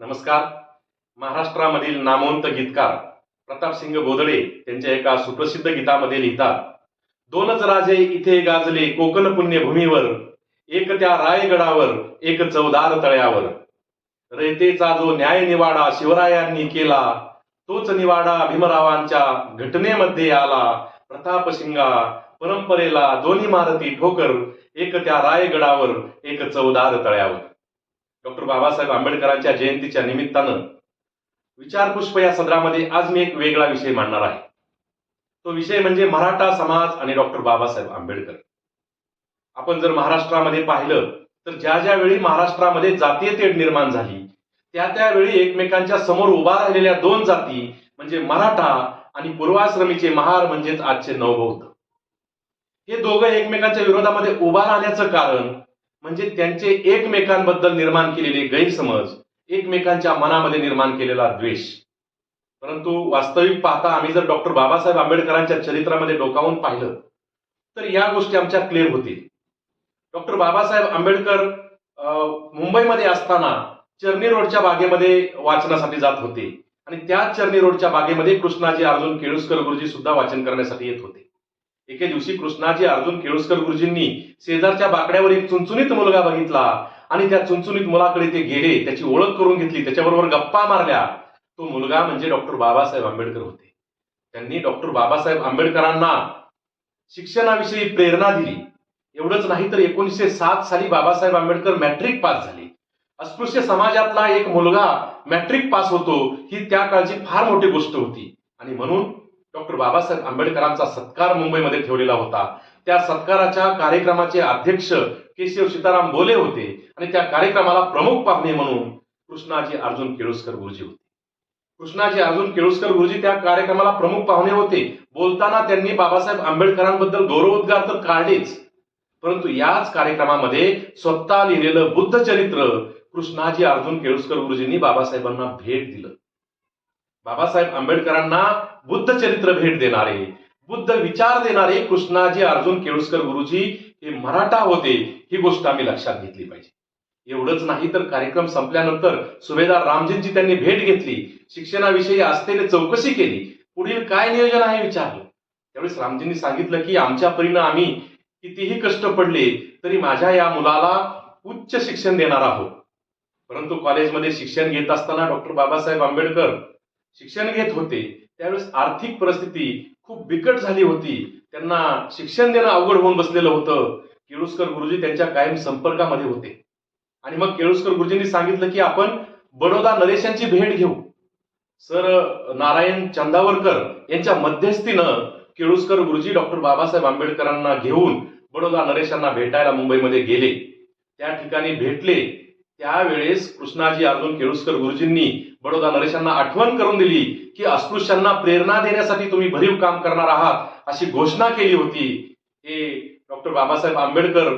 नमस्कार. महाराष्ट्रामधील नामवंत गीतकार प्रतापसिंग बोदडे त्यांच्या एका सुप्रसिद्ध गीतामध्ये लिहितात दोनच राजे इथे गाजले कोकण पुण्यभूमीवर एक त्या रायगडावर एक चौदार तळ्यावर. रयतेचा जो न्याय निवाडा शिवरायांनी केला तोच निवाडा भीमरावांच्या घटनेमध्ये आला. प्रतापसिंगा परंपरेला दोन्ही मारती ठोकर एक त्या रायगडावर एक चौदार तळ्यावर. डॉक्टर बाबासाहेब आंबेडकरांच्या जयंतीच्या निमित्तानं विचारपुष्प या सदरामध्ये आज मी एक वेगळा विषय मांडणार आहे. तो विषय म्हणजे मराठा समाज आणि डॉक्टर बाबासाहेब आंबेडकर. आपण जर महाराष्ट्रामध्ये पाहिलं तर ज्या ज्या वेळी महाराष्ट्रामध्ये जातीय तेढ निर्माण झाली त्या त्यावेळी एकमेकांच्या समोर उभा राहिलेल्या दोन जाती म्हणजे मराठा आणि पूर्वाश्रमीचे महार म्हणजेच आजचे नवबौद्ध. हे दोघं एकमेकांच्या विरोधामध्ये उभा राहण्याचं कारण म्हणजे त्यांचे एकमेकांबद्दल निर्माण केलेले गैरसमज एकमेकांच्या मनामध्ये निर्माण केलेला द्वेष. परंतु वास्तविक पाहता आम्ही जर डॉक्टर बाबासाहेब आंबेडकरांच्या चरित्रामध्ये डोकावून पाहिलं तर या गोष्टी आमच्या क्लिअर होतील. डॉक्टर बाबासाहेब आंबेडकर अं, मुंबईमध्ये असताना चर्नी रोडच्या बागेमध्ये वाचनासाठी जात होते. आणि त्याच चर्नी रोडच्या बागेमध्ये कृष्णाजी अर्जुन केळुसकर गुरुजी सुद्धा वाचन करण्यासाठी येत होते. एके दिवशी कृष्णाजी अर्जुन केळुसकर गुरुजींनी शेजारच्या बाकड्यावर एक चुनचुनीत मुलगा बघितला. आणि त्या चुनचुनीत मुलाकडे ते गेले त्याची ओळख करून घेतली. त्याच्याबरोबर गप्पा मारल्या. तो मुलगा म्हणजे डॉक्टर बाबासाहेब आंबेडकर होते. त्यांनी डॉक्टर बाबासाहेब आंबेडकरांना शिक्षणाविषयी प्रेरणा दिली. एवढंच नाही तर एकोणीसशे सात साली बाबासाहेब आंबेडकर मॅट्रिक पास झाले. अस्पृश्य समाजातला एक मुलगा मॅट्रिक पास होतो ही त्या काळची फार मोठी गोष्ट होती. आणि म्हणून डॉक्टर बाबासाहेब आंबेडकरांचा सत्कार मुंबईमध्ये ठेवलेला होता. त्या सत्काराच्या कार्यक्रमाचे अध्यक्ष केशव सीताराम बोले होते आणि त्या कार्यक्रमाला प्रमुख पाहुणे म्हणून कृष्णाजी अर्जुन केळुसकर गुरुजी होते. कृष्णाजी अर्जुन केळुसकर गुरुजी त्या कार्यक्रमाला प्रमुख पाहुणे होते. बोलताना त्यांनी बाबासाहेब आंबेडकरांबद्दल गौरवोद्गार तर काढलेच. परंतु याच कार्यक्रमामध्ये स्वतः लिहिलेलं बुद्ध चरित्र कृष्णाजी अर्जुन केळुसकर गुरुजींनी बाबासाहेबांना भेट दिलं. बाबासाहेब आंबेडकरांना बुद्ध चरित्र भेट देणारे बुद्ध विचार देणारे कृष्णाजी अर्जुन केळुसकर गुरुजी हे मराठा होते ही गोष्ट आम्ही लक्षात घेतली पाहिजे. एवढंच नाही तर कार्यक्रम संपल्यानंतर सुभेदार रामजींची त्यांनी भेट घेतली शिक्षणाविषयी असलेली चौकशी केली पुढील काय नियोजन आहे विचारलं. त्यावेळेस रामजींनी सांगितलं की आमच्या परीनं आम्ही कितीही कष्ट पडले तरी माझ्या या मुलाला उच्च शिक्षण देणार आहोत. परंतु कॉलेजमध्ये शिक्षण घेत असताना डॉक्टर बाबासाहेब आंबेडकर शिक्षण घेत होते त्यावेळेस आर्थिक परिस्थिती खूप बिकट झाली होती. त्यांना शिक्षण देणं अवघड होऊन बसलेलं होतं. केळुसकर गुरुजी त्यांच्या कायम संपर्कामध्ये होते. आणि मग केळुसकर गुरुजींनी सांगितलं की आपण बडोदा नरेशांची भेट घेऊ. सर नारायण चंदावरकर यांच्या मध्यस्थीनं केळुसकर गुरुजी डॉक्टर बाबासाहेब आंबेडकरांना घेऊन बडोदा नरेशांना भेटायला मुंबईमध्ये गेले. त्या ठिकाणी भेटले. त्यावेळेस कृष्णाजी अर्जुन केळुसकर गुरुजींनी बडोदा नरेशांना आठवण करून दिली की अस्पृश्यांना प्रेरणा देण्यासाठी तुम्ही भरीव काम करणार आहात अशी घोषणा केली होती. हे डॉक्टर बाबासाहेब आंबेडकर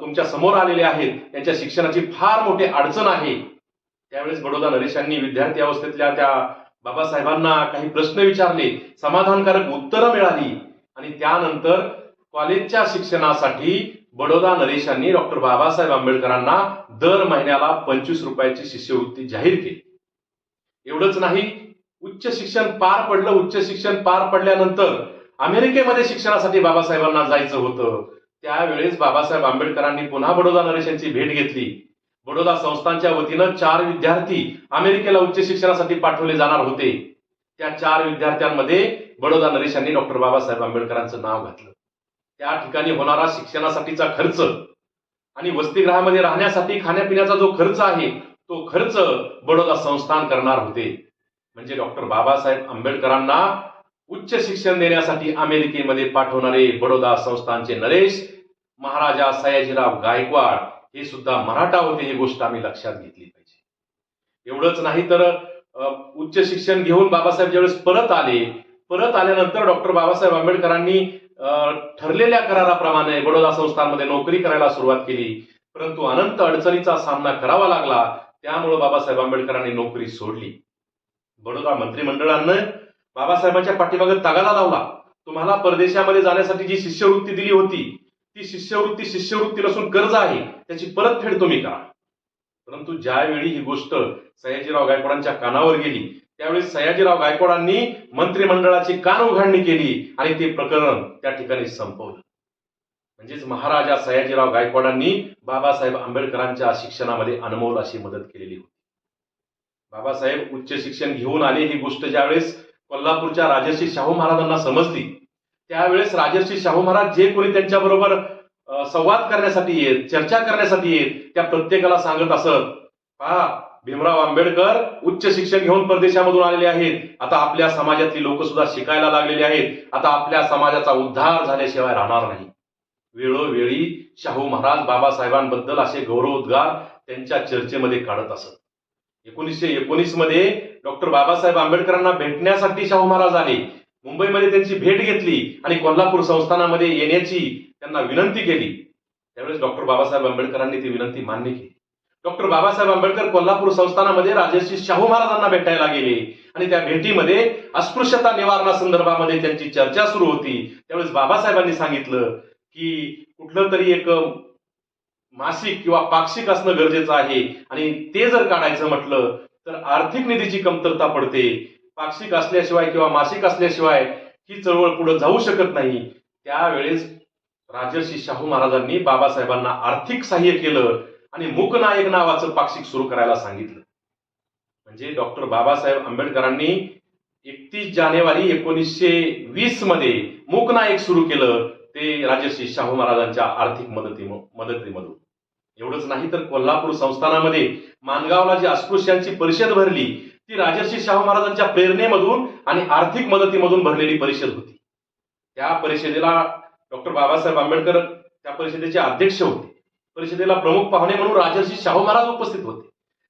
तुमच्यासमोर आलेले आहेत. त्यांच्या शिक्षणाची फार मोठी अडचण आहे. त्यावेळेस बडोदा नरेशांनी विद्यार्थी अवस्थेतल्या त्या बाबासाहेबांना काही प्रश्न विचारले. समाधानकारक उत्तरं मिळाली. आणि त्यानंतर कॉलेजच्या शिक्षणासाठी बडोदा नरेशांनी डॉक्टर बाबासाहेब आंबेडकरांना दर महिन्याला पंचवीस रुपयाची शिष्यवृत्ती जाहीर केली. एवढंच नाही उच्च शिक्षण पार पडलं उच्च शिक्षण पार पडल्यानंतर अमेरिकेमध्ये शिक्षणासाठी बाबासाहेबांना जायचं होतं. त्यावेळेस बाबासाहेब आंबेडकरांनी पुन्हा बडोदा नरेशांची भेट घेतली. बडोदा संस्थांच्या वतीनं चार विद्यार्थी अमेरिकेला उच्च शिक्षणासाठी पाठवले जाणार होते. त्या चार विद्यार्थ्यांमध्ये बडोदा नरेशांनी डॉक्टर बाबासाहेब आंबेडकरांचं नाव घातलं. त्या ठिकाणी होणारा शिक्षणासाठीचा खर्च आणि वसतिगृहामध्ये राहण्यासाठी खाण्यापिण्याचा जो खर्च आहे तो खर्च बडोदा संस्थान करणार होते. म्हणजे डॉक्टर बाबासाहेब आंबेडकरांना उच्च शिक्षण देण्यासाठी अमेरिकेमध्ये पाठवणारे बडोदा संस्थानचे नरेश महाराजा सयाजीराव गायकवाड हे सुद्धा मराठा होते ही गोष्ट आम्ही लक्षात घेतली पाहिजे. एवढंच नाही तर उच्च शिक्षण घेऊन बाबासाहेब ज्यावेळेस परत आले परत आल्यानंतर डॉक्टर बाबासाहेब आंबेडकरांनी ठरलेल्या कराराप्रमाणे बडोदा संस्थांमध्ये नोकरी करायला सुरुवात केली. परंतु अनंत अडचणीचा सामना करावा लागला. त्यामुळे बाबासाहेब आंबेडकरांनी नोकरी सोडली. बडोदा मंत्रिमंडळानं बाबासाहेबांच्या पाठीमागे तगादा लावला. तुम्हाला परदेशामध्ये जाण्यासाठी जी शिष्यवृत्ती दिली होती ती शिष्यवृत्ती शिष्यवृत्ती नसून कर्ज आहे. त्याची परतफेड तुम्ही करा. परंतु ज्यावेळी ही गोष्ट सयाजीराव गायकवाडांच्या कानावर गेली त्यावेळी सयाजीराव गायकवाडांनी मंत्रिमंडळाची कान उघडणी केली आणि ते प्रकरण त्या ठिकाणी संपवलं. म्हणजेच महाराजा सयाजीराव गायकवाडांनी बाबासाहेब आंबेडकरांच्या शिक्षणामध्ये अनमोल अशी मदत केलेली होती. बाबासाहेब उच्च शिक्षण घेऊन आले ही गोष्ट ज्यावेळेस कोल्हापूरच्या राजर्षी शाहू महाराजांना समजली त्यावेळेस राजर्षी शाहू महाराज जे कोणी त्यांच्याबरोबर बरोबर संवाद करण्यासाठी येत चर्चा करण्यासाठी येत त्या प्रत्येकाला सांगत असत पहा भीमराव आंबेडकर उच्च शिक्षण घेऊन परदेशामधून आलेले आहेत. आता आपल्या समाजातली लोक सुद्धा शिकायला लागलेली आहेत. आता आपल्या समाजाचा उद्धार झाल्याशिवाय राहणार नाही. वेळोवेळी शाहू महाराज बाबासाहेबांबद्दल असे गौरवोद्गार त्यांच्या चर्चेमध्ये काढत असत. एकोणीसशे एकोणीसमध्ये डॉक्टर बाबासाहेब आंबेडकरांना भेटण्यासाठी शाहू महाराज आले. मुंबईमध्ये त्यांची भेट घेतली आणि कोल्हापूर संस्थानामध्ये येण्याची त्यांना विनंती केली. त्यावेळेस डॉक्टर बाबासाहेब आंबेडकरांनी ती विनंती मान्य केली. डॉक्टर बाबासाहेब आंबेडकर कोल्हापूर संस्थानामध्ये राजर्षी शाहू महाराजांना भेटायला गेले. आणि त्या भेटीमध्ये अस्पृश्यता निवारणासंदर्भामध्ये त्यांची चर्चा सुरू होती. त्यावेळेस बाबासाहेबांनी सांगितलं की कुठलं तरी एक मासिक किंवा पाक्षिक असणं गरजेचं आहे. आणि ते जर काढायचं म्हटलं तर आर्थिक निधीची कमतरता पडते. पाक्षिक असल्याशिवाय किंवा मासिक असल्याशिवाय ही चळवळ पुढे जाऊ शकत नाही. त्यावेळेस राजर्षी शाहू महाराजांनी बाबासाहेबांना आर्थिक सहाय्य केलं. आणि मूकनायक नावाचं पाक्षिक सुरू करायला सांगितलं. म्हणजे डॉक्टर बाबासाहेब आंबेडकरांनी एकतीस जानेवारी एकोणीसशे वीसमध्ये मूकनायक सुरू केलं ते राजर्षी शाहू महाराजांच्या आर्थिक मदती मदतीमधून. एवढंच नाही तर कोल्हापूर संस्थानामध्ये मानगावला जी अस्पृश्यांची परिषद भरली ती राजर्षी शाहू महाराजांच्या प्रेरणेमधून आणि आर्थिक मदतीमधून भरलेली परिषद होती. त्या परिषदेला डॉक्टर बाबासाहेब आंबेडकर त्या परिषदेचे अध्यक्ष होते. परिषदेला प्रमुख पाहुणे म्हणून राजर्षी शाहू महाराज उपस्थित होते.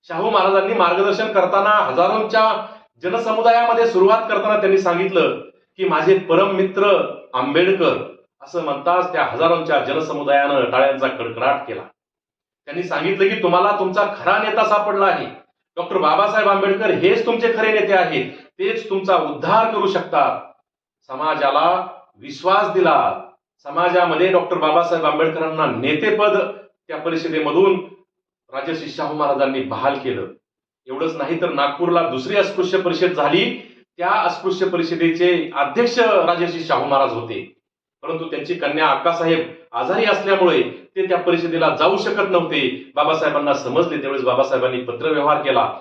शाहू महाराजांनी मार्गदर्शन करताना हजारोंच्या जनसमुदायामध्ये सुरुवात करताना त्यांनी सांगितलं की माझे परम मित्र आंबेडकर असं म्हणताच त्या हजारोंच्या जनसमुदायानं टाळ्यांचा कडकडाट केला. त्यांनी सांगितलं की तुम्हाला तुमचा खरा नेता सापडला आहे. डॉक्टर बाबासाहेब आंबेडकर हेच तुमचे खरे नेते आहेत. तेच तुमचा उद्धार करू शकतात. समाजाला विश्वास दिला. समाजामध्ये डॉक्टर बाबासाहेब आंबेडकरांना नेतेपद त्या परिषदेमधून राजर्षी शाहू महाराजांनी बहाल केलं. एवढंच नाही तर नागपूरला दुसरी अस्पृश्य परिषद झाली. त्या अस्पृश्य परिषदेचे अध्यक्ष राजर्षी शाहू महाराज होते. परंतु त्यांची कन्या अक्कासाहेब आजारी असल्यामुळे ते त्या परिषदेला जाऊ शकत नव्हते. बाबासाहेबांना समजले. त्यावेळेस बाबासाहेबांनी पत्रव्यवहार केला.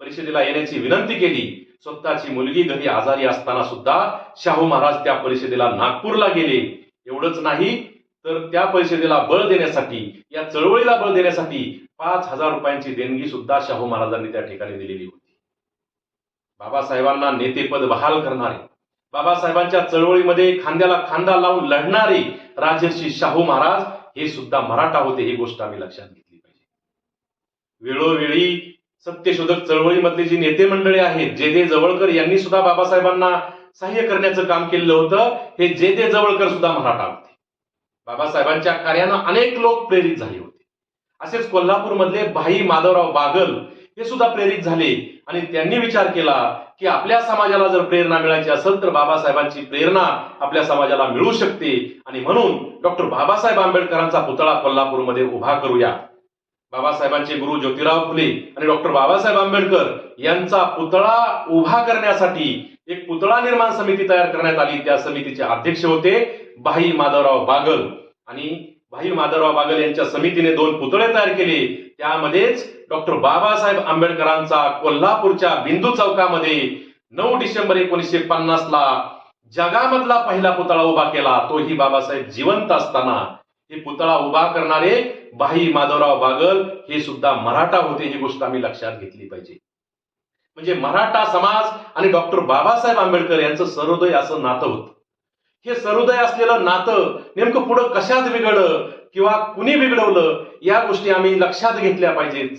परिषदेला येण्याची विनंती केली. स्वतःची मुलगी घरी आजारी असताना सुद्धा शाहू महाराज त्या परिषदेला नागपूरला गेले. एवढंच नाही तर त्या परिषदेला बळ देण्यासाठी या चळवळीला बळ देण्यासाठी पाच हजार रुपयांची देणगी सुद्धा शाहू महाराजांनी त्या ठिकाणी दिलेली होती. बाबासाहेबांना नेतेपद बहाल करणारे बाबासाहेबांच्या चळवळीमध्ये खांद्याला खांदा लावून लढणारे राजर्षी शाहू महाराज हे सुद्धा मराठा होते ही गोष्ट आम्ही लक्षात घेतली पाहिजे. वेळोवेळी सत्यशोधक चळवळीमधले जी नेते मंडळी आहेत जे जे जवळकर यांनी सुद्धा बाबासाहेबांना सहाय्य करण्याचं काम केलेलं होतं हे जे जे जवळकर सुद्धा मराठा होते. बाबासाहेबांच्या कार्यानं अनेक लोक प्रेरित झाले होते. असेच कोल्हापूरमधले भाई माधवराव बागल हे सुद्धा प्रेरित झाले आणि त्यांनी विचार केला की आपल्या समाजाला जर प्रेरणा मिळायची असेल तर बाबासाहेबांची प्रेरणा आपल्या समाजाला मिळू शकते आणि म्हणून डॉक्टर बाबासाहेब आंबेडकरांचा पुतळा कोल्हापूरमध्ये उभा करूया. बाबासाहेबांचे गुरु ज्योतिराव फुले आणि डॉक्टर बाबासाहेब आंबेडकर यांचा पुतळा उभा करण्यासाठी एक पुतळा निर्माण समिती तयार करण्यात आली. त्या समितीचे अध्यक्ष होते. भाई माधवराव बागल. आणि भाई माधवराव बागल यांच्या समितीने दोन पुतळे तयार केले. त्यामध्येच डॉक्टर बाबासाहेब आंबेडकरांचा कोल्हापूरच्या बिंदू चौकामध्ये नऊ डिसेंबर एकोणीसशे पन्नास ला जगामधला पहिला पुतळा उभा केला. तोही बाबासाहेब जिवंत असताना. हे पुतळा उभा करणारे भाई माधवराव बागल हे सुद्धा मराठा होते ही गोष्ट आम्ही लक्षात घेतली पाहिजे. म्हणजे मराठा समाज आणि डॉक्टर बाबासाहेब आंबेडकर यांचं सर्वोदय असं नातं होतं. हे सर्वोदय असलेलं नातं नेमकं पुढं कशात बिघडलं किंवा कुणी बिघडवलं या गोष्टी आम्ही लक्षात घेतल्या पाहिजेत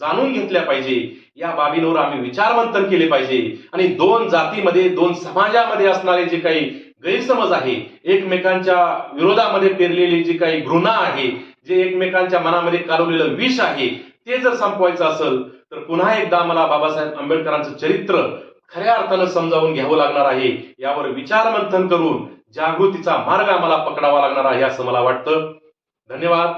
जाणून घेतल्या पाहिजे. या बाबींवर आम्ही विचारमंथन केले पाहिजे. आणि दोन जातीमध्ये दोन समाजामध्ये असणारे जे काही गैरसमज आहे एकमेकांच्या विरोधामध्ये पेरलेली जी काही घृणा आहे जे एकमेकांच्या मनामध्ये कालवलेलं विष आहे ते जर संपवायचं असेल तर पुन्हा एकदा मला बाबासाहेब आंबेडकरांचं चरित्र खऱ्या अर्थानं समजावून घ्यावं लागणार आहे यावर विचारमंथन करून जागृतीचा मार्ग आम्हाला पकडावा लागणार आहे असं मला वाटतं. धन्यवाद.